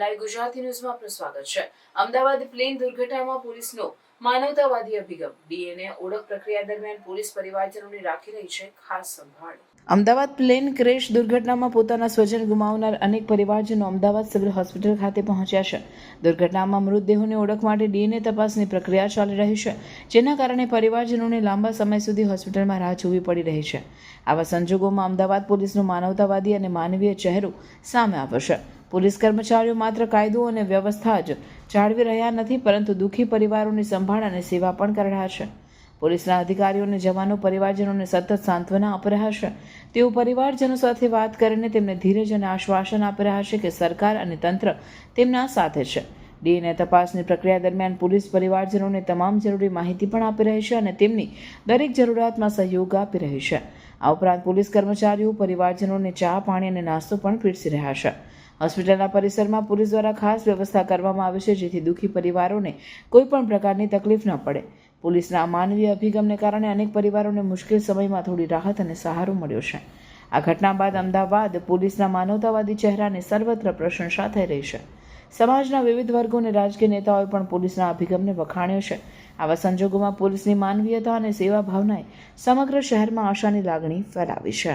Live Gujarati ન્યૂઝમાં આપનું સ્વાગત છે. અમદાવાદ પ્લેન દુર્ઘટનામાં પોલીસનો માનવતાવાદી અભિગમ. ડીએનએ ઓળખ પ્રક્રિયા દરમિયાન પોલીસ પરિવારજનોની રાખી રહી છે ખાસ સંભાળ. અમદાવાદ પ્લેન ક્રેશ દુર્ઘટનામાં પોતાના સ્વજન ગુમાવનાર અનેક પરિવારજનો અમદાવાદ સિવિલ હોસ્પિટલ ખાતે પહોંચ્યા છે. દુર્ઘટનામાં મૃતદેહોની ઓળખ માટે ડીએનએ તપાસની પ્રક્રિયા ચાલી રહી છે, જેના કારણે પરિવારજનોને લાંબા સમય સુધી હોસ્પિટલમાં રાહ જોવી પડી રહી છે. આવા સંજોગોમાં અમદાવાદ પોલીસનું માનવતાવાદી અને માનવીય ચહેરો સામે આવ્યો છે. પોલીસ કર્મચારીઓ માત્ર કાયદો અને વ્યવસ્થા જ જાળવી રહ્યા નથી, પરંતુ દુઃખી પરિવારોની સંભાળ અને સેવા પણ કરી રહ્યા છે. પોલીસના અધિકારીઓ અને જવાનો પરિવારજનોને સતત સાંત્વના આપી રહ્યા છે. તેઓ પરિવારજનો સાથે વાત કરીને તેમને ધીરજ અને આશ્વાસન આપી રહ્યા છે કે સરકાર અને તંત્ર તેમના સાથે છે. ડીએનએ તપાસની પ્રક્રિયા દરમિયાન પોલીસ પરિવારજનોને તમામ જરૂરી માહિતી પણ આપી રહી છે અને તેમની દરેક જરૂરિયાતમાં સહયોગ આપી રહી છે. આ ઉપરાંત પોલીસ કર્મચારીઓ, પરિવારજનોને ચા, પાણી અને નાસ્તો પણ પીરસી રહ્યા છે. હોસ્પિટલના પરિસરમાં પોલીસ દ્વારા ખાસ વ્યવસ્થા કરવામાં આવી છે, જેથી દુઃખી પરિવારોને કોઈ પણ પ્રકારની તકલીફ ન પડે. પોલીસના માનવીય અભિગમને કારણે અનેક પરિવારોને મુશ્કેલ સમયમાં થોડી રાહત અને સહારો મળ્યો છે. આ ઘટના બાદ અમદાવાદ પોલીસના માનવતાવાદી ચહેરાને સર્વત્ર પ્રશંસા થઈ રહી છે. સમાજના વિવિધ વર્ગો અને રાજકીય નેતાઓએ પણ પોલીસના અભિગમને વખાણ્યો છે. આવા સંજોગોમાં પોલીસની માનવીયતા અને સેવા ભાવનાએ સમગ્ર શહેરમાં આશાની લાગણી ફેલાવી છે.